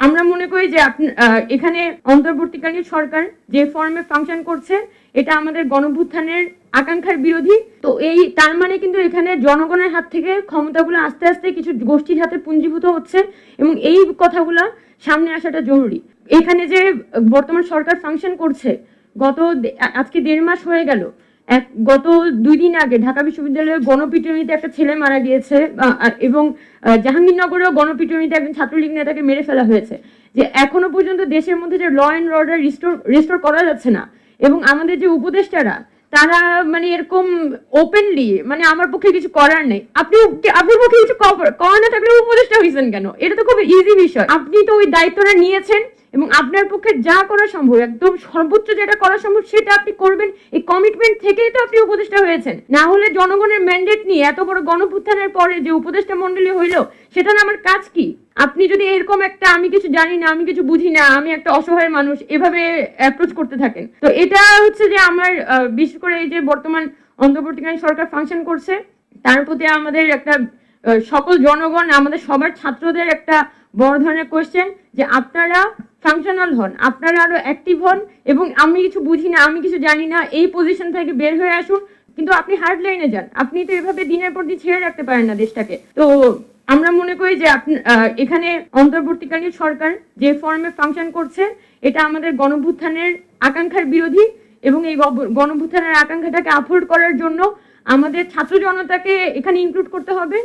আমরা মনে করি যে এখানে অন্তর্বর্তীকালীন সরকার যে ফর্মে ফাংশন করছে, এটা আমাদের গণভুত্থানের আকাঙ্ক্ষার বিরোধী। তো এই, তার মানে কিন্তু এখানে জনগণের হাত থেকে ক্ষমতাগুলো আস্তে আস্তে কিছু গোষ্ঠীর হাতে পুঞ্জীভূত হচ্ছে এবং এই কথাগুলো সামনে আসাটা জরুরি। এখানে যে বর্তমান সরকার ফাংশন করছে, গত আজকে দেড় মাস হয়ে গেল। এক, গত দুই দিন আগে ঢাকা বিশ্ববিদ্যালয়ের গণপিটুনিতে একটা ছেলে মারা গিয়েছে এবং জাহাঙ্গীরনগরেও গণপিটুনিতে একজন ছাত্রলীগ নেতাকে মেরে ফেলা হয়েছে। যে এখনও পর্যন্ত দেশের মধ্যে যে law and order restore restore করা যাচ্ছে না, এবং আমাদের যে উপদেষ্টারা, তারা মানে এরকম ওপেনলি মানে আমার পক্ষে কিছু করার নেই। আপনি আপনার পক্ষে কিছু কর- করার না থাকলে উপদেষ্টা হয়েছেন কেন? এটা তো খুব ইজি বিষয়। আপনি তো ওই দায়িত্বটা নিয়েছেন এবং আপনার পক্ষে যা করা সম্ভব, একদম সর্বোচ্চ যেটা করা সম্ভব সেটা আপনি করবেন। এই কমিটমেন্ট থেকেই তো আপনি উপদেষ্টা হয়েছেন। না হলে জনগণের ম্যান্ডেট নিয়ে এত বড় গণপুত্থানের পরে যে উপদেষ্টা মন্ডলী হইল, সেটা না আমার কাজ কি? আপনি যদি এরকম একটা, আমি কিছু জানি না, আমি কিছু বুঝি না, আমি একটা অসহায় মানুষ, এভাবে অ্যাপ্রোচ করতে থাকেন। তো এটা হচ্ছে যে আমার বিশেষ করে এই যে বর্তমান অন্তর্বর্তীকালীন সরকার ফাংশন করছে, তার প্রতি আমাদের একটা সকল জনগণ, আমাদের সবার ছাত্রদের একটা বড় ধরনের কোয়েশ্চেন যে আপনারা ফাংশনাল হন। আপনারা আরও অ্যাক্টিভ হন এবং আমি কিছু বুঝি না, আমি কিছু জানি না, এই পজিশন থেকে বের হয়ে আসুন। কিন্তু আপনি হার্ড লাইনে যান। আপনি তো এভাবে দিনের পর দিন ছেড়ে রাখতে পারেন না দেশটাকে। তো আমরা মনে করি যে এখানে অন্তর্বর্তীকালীন সরকার যে ফর্মে ফাংশন করছে, এটা আমাদের গণভুত্থানের আকাঙ্ক্ষার বিরোধী এবং এই গণভুত্থানের আকাঙ্ক্ষাটাকে আফোর্ড করার জন্য আমাদের ছাত্র জনতাকে এখানে ইনক্লুড করতে হবে।